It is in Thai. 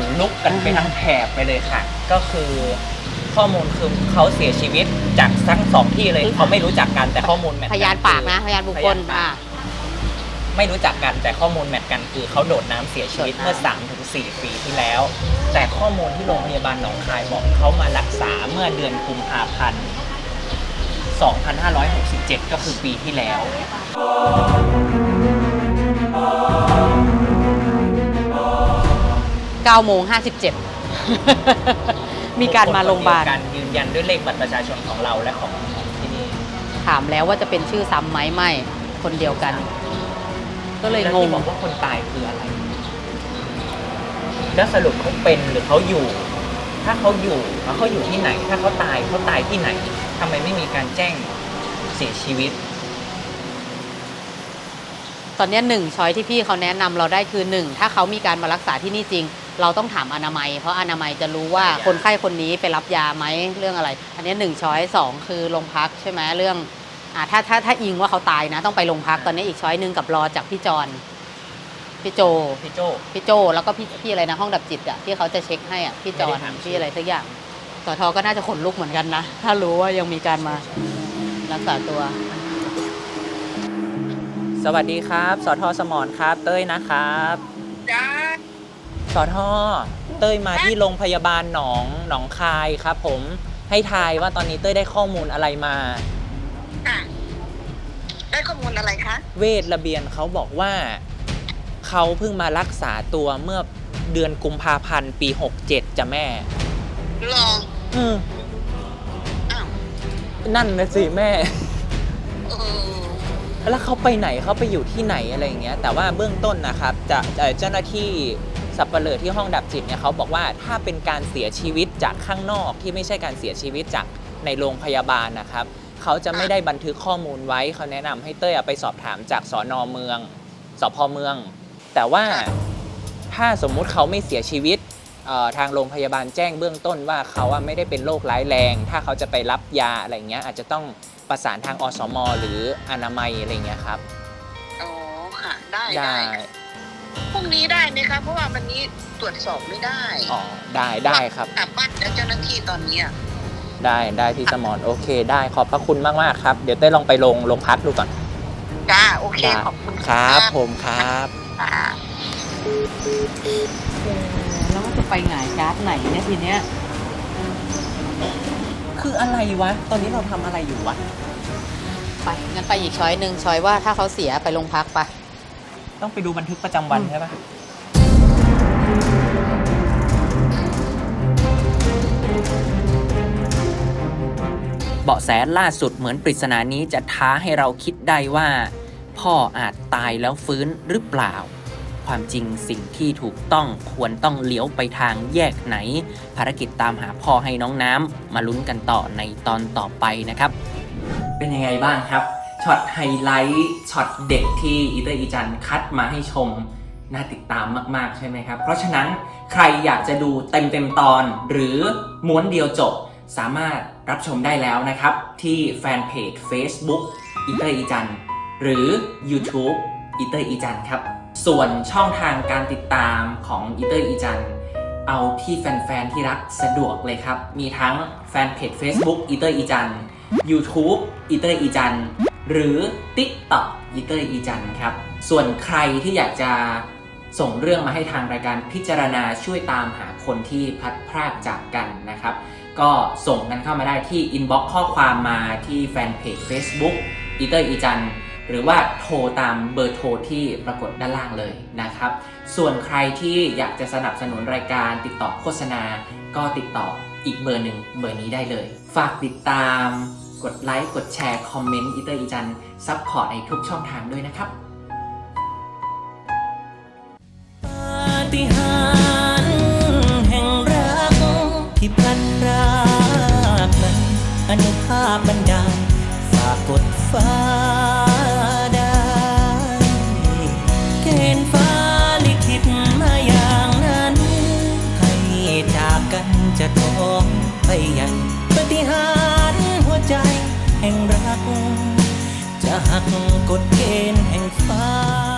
นลุกกันไปทั้งแถบไปเลยค่ะ ก็คือข้อมูลคือเขาเสียชีวิตจากทั้งสองที่เลยเขาไม่รู้จักกันแต่ข้อมูลแมทพยานปากนะพยานบุคคลพยานปาอ่ากไม่รู้จักกันแต่ข้อมูลแมทกันคือเขาโดดน้ำเสียชีวิตโดดน้ำเมื่อ3ถึง4ปีที่แล้ว แต่ข้อมูลที่โรงพยาบาลหนองคายบอกเขามารักษาเมื่อเดือนกุมภาพันธ์2567 ก็คือปีที่แล้ว 9โมง57 มีการมาโรงพยาบาลการยืนยันด้วยเลขบัตรประชาชนของเราและของที่นี่ถามแล้วว่าจะเป็นชื่อซ้ำไหมไม่ คนเดียวกัน ก็เลยแล้วงงที่บอกว่าคนตายคืออะไร แล้วสรุปเขาเป็นหรือเขาอยู่ ถ้าเขาอยู่แล้วเขาอยู่ที่ไหน ถ้าเขาตายเขาตายที่ไหนทำไมไม่มีการแจ้งเสียชีวิตตอนเนี้ยหนึ่งช้อยที่พี่เขาแนะนำเราได้คือหนึ่งถ้าเขามีการมารักษาที่นี่จริง เราต้องถามอนามัย เพราะอนามัยจะรู้ว่ารับยาคนไข้คนนี้ไปรับยาไหมเรื่องอะไร อันเนี้ยหนึ่งช้อยสองคือโรงพักใช่ไหมเรื่องอ่าถ้าถ้าถ้าอิงว่าเขาตายนะ ต้องไปโรงพักตอนนี้อีกช้อยหนึ่งกับรอจากพี่จอนพี่โจพี่โจพี่โจแล้วก็พี่พี่อะไรนะห้องดับจิตอะที่เขาจะเช็คให้อะพี่จอนไม่ได้ถามชื่อพี่อะไรสักอย่างสทก็น่าจะขนลุกเหมือนกันนะ ถ้ารู้ว่ายังมีการมารักษาตัว สวัสดีครับ สทสมรครับ เต้ยนะครับจ้า สทเต้ยมาที่โรงพยาบาลหนองหนองคายครับผมให้ทายว่าตอนนี้เต้ยได้ข้อมูลอะไรมา ค่ะ ได้ข้อมูลอะไรคะ เวทระเบียนเขาบอกว่า เขาเพิ่งมารักษาตัวเมื่อเดือนกุมภาพันธ์ปี67จ้ะแม่ ลอง อืมอ้าวนั่นนะสิแม่ เออแล้วเขาไปไหนเขาไปอยู่ที่ไหนอะไรอย่างเงี้ย แต่ว่าเบื้องต้นนะครับ จะเอ่อเจ้าหน้าที่ สับเปลือที่ห้องดับจิตเนี่ยเขาบอกว่าถ้าเป็นการเสียชีวิตจากข้างนอกที่ไม่ใช่การเสียชีวิตจากในโรงพยาบาลนะครับเขาจะไม่ได้บันทึกข้อมูลไว้เขาแนะนำให้เต้ยเอาไปสอบถามจากสอนอเมืองสพเมือง แต่ว่าถ้าสมมุติเขาไม่เสียชีวิตเอ่อทางโรงพยาบาลแจ้งเบื้องต้นว่าเขาอะไม่ได้เป็นโรคร้ายแรง ถ้าเขาจะไปรับยาอะไรเงี้ยอาจจะต้องประสานทางอสม หรืออนามัยอะไรเงี้ยครับ อ๋อค่ะ ได้ได้ได้ พรุ่งนี้ได้ไหมคะเพราะว่าวันนี้ตรวจสอบไม่ได้อ๋อได้ได้ครับกลับบ้านแล้วเจ้าหน้าที่ตอนเนี้ยได้ได้พี่สมรโอเค ได้ขอบพระคุณมากมากๆครับ เดี๋ยวเต้ยลองไปลงลงพักดูก่อนจ้าโอเคได้ขอบคุณครับผมครับค่ะแล้วมันจะไปหงายการ์ดไหนเนี่ยทีเนี้ยคืออะไรวะ ตอนนี้เราทำอะไรอยู่วะไปงั้นไปอีกช้อยหนึ่งช้อยว่าถ้าเขาเสียไปโรงพักไป ต้องไปดูบันทึกประจำวันใช่ปะเบาะแสล่าสุดเหมือนปริศนานี้จะท้าให้เราคิดได้ว่า พ่ออาจตายแล้วฟื้นหรือเปล่า ความจริงสิ่งที่ถูกต้องควรต้องเลี้ยวไปทางแยกไหน ภารกิจตามหาพ่อให้น้องน้ำมาลุ้นกันต่อในตอนต่อไปนะครับ เป็นยังไงบ้างครับ ช็อตไฮไลท์ช็อตเด็กที่อีเตอร์อีจันคัดมาให้ชมน่าติดตามมาก ๆ ใช่ไหมครับ เพราะฉะนั้นใครอยากจะดูเต็ม ๆ ตอน หรือม้วนเดียวจบ สามารถรับชมได้แล้วนะครับ ที่แฟนเพจ Facebook อีเตอร์อีจันหรือ YouTube อีเตอร์อีจันครับ ส่วนช่องทางการติดตามของอีเตอร์อีจันเอาที่แฟน ๆ ที่รักสะดวกเลยครับ มีทั้งแฟนเพจ Facebook อีเตอร์อีจัน YouTube อีเตอร์อีจัน หรือ TikTok อีเตอร์อีจันครับ ส่วนใครที่อยากจะส่งเรื่องมาให้ทางรายการพิจารณาช่วยตามหาคนที่พัดพรากจากกันนะครับ ก็ส่งกันเข้ามาได้ที่ inbox ข้อความมาที่แฟนเพจ Facebook อีเตอร์อีจันหรือว่าโทรตามเบอร์โทรที่ปรากฏด้านล่างเลยนะครับ ส่วนใครที่อยากจะสนับสนุนรายการติดต่อโฆษณา ก็ติดต่ออีกเบอร์หนึ่งเบอร์นี้ได้เลย ฝากติดตาม กดไลค์ กดแชร์ คอมเมนต์อีเตอร์อีจันซัพพอร์ตในทุกช่องทางด้วยนะครับ แห่งรัก จะหักกฎเกณฑ์แห่งฟ้า